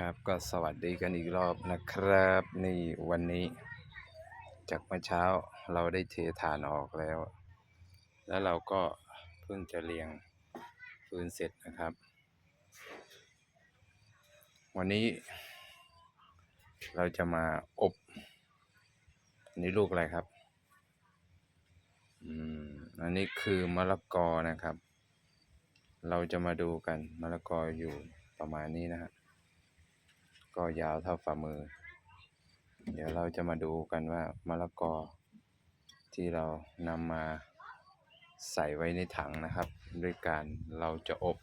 ครับก็สวัสดีกันอีกรอบนะครับ นี่วันนี้ จากเมื่อเช้าเราได้เทฐานออกแล้ว แล้วเราก็เพิ่งจะเรียงฟืนเสร็จนะครับ วันนี้ เราจะมาอบอันนี้ลูกอะไรครับอืมอันนี้คือมะละกอนะครับ เราจะมาดูกันมะละกออยู่ประมาณนี้นะฮะ ก็ยาวเท่าฝ่ามือ เดี๋ยวเราจะมาดูกันว่ามะละกอ ที่เรานำมาใส่ไว้ในถังนะครับ ด้วยการเราจะอบ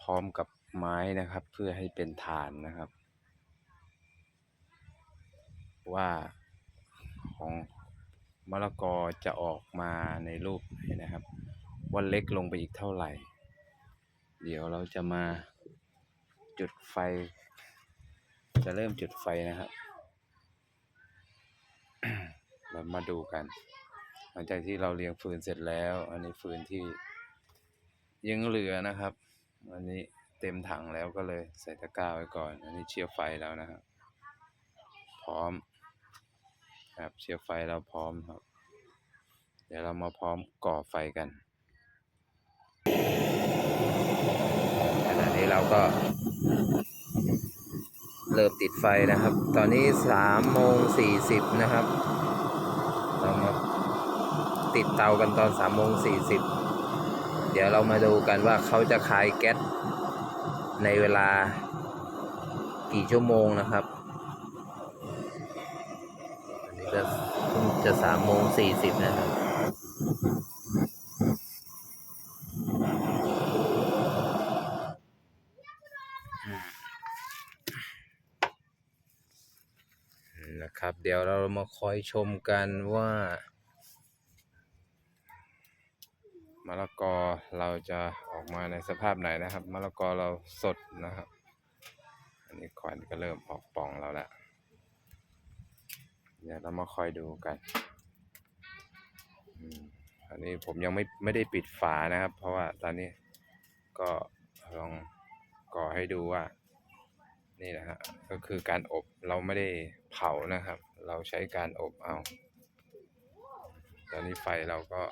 พร้อมกับไม้นะครับ เพื่อให้เป็นฐานนะครับ ว่าของมะละกอจะออกมาในรูปไหนนะครับ ว่าเล็กลงไปอีกเท่าไหร่ เดี๋ยวเราจะมา จุดไฟ จะเริ่มจุดไฟนะครับ เรามาดูกัน หลังจากที่เราเรียงฟืนเสร็จแล้ว อันนี้ฟืนที่ยังเหลือนะครับ อันนี้เต็มถังแล้วก็เลยใส่ตะกร้าไว้ก่อน อันนี้เชียร์ไฟแล้วนะครับ พร้อมครับเชียร์ไฟเราพร้อมครับ เดี๋ยวเรามาพร้อมก่อไฟกันขณะนี้เราก็ เริ่มติดไฟนะครับ ตอนนี้สามโมงสี่สิบนะครับ เรามาติดเตากันตอนสามโมงสี่สิบเดี๋ยวเรามาดูกันว่าเขาจะคายแก๊สในเวลากี่ชั่วโมงนะครับ อันนี้ก็เพิ่งจะสามโมงสี่สิบนะครับ นะครับ เดี๋ยวเรามาคอยชมกันว่ามะละกอเราจะออกมาในสภาพไหนนะครับมะละกอเราสดนะครับ อันนี้ควันก็เริ่มออกป่องแล้วละเดี๋ยวเรามาคอยดูกันอันนี้ผมยังไม่ไม่ได้ปิดฝานะครับ เพราะว่าตอนนี้ก็ลองก่อให้ดูว่า นี่นะฮะก็คือการอบเราไม่ได้เผานะครับ เราใช้การอบเอา ตอนนี้ไฟเราก็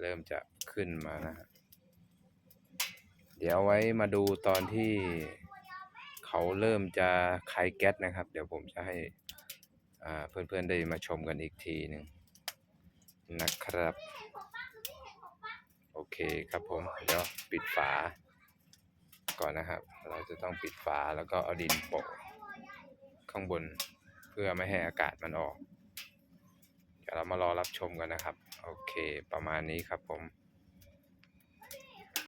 เริ่มจะขึ้นมานะฮะเดี๋ยวไว้มาดูตอนที่เขาเริ่มจะคายแก๊สนะครับ เดี๋ยวผมจะให้เพื่อนๆได้มาชมกันอีกทีหนึ่งนะครับ โอเคครับผม เดี๋ยวปิดฝา ก่อนนะครับ เราจะต้องปิดฝาแล้วก็เอาดินโปะข้างบนเพื่อไม่ให้อากาศมันออก เดี๋ยวเรามารอรับชมกันนะครับ โอเค ประมาณนี้ครับผม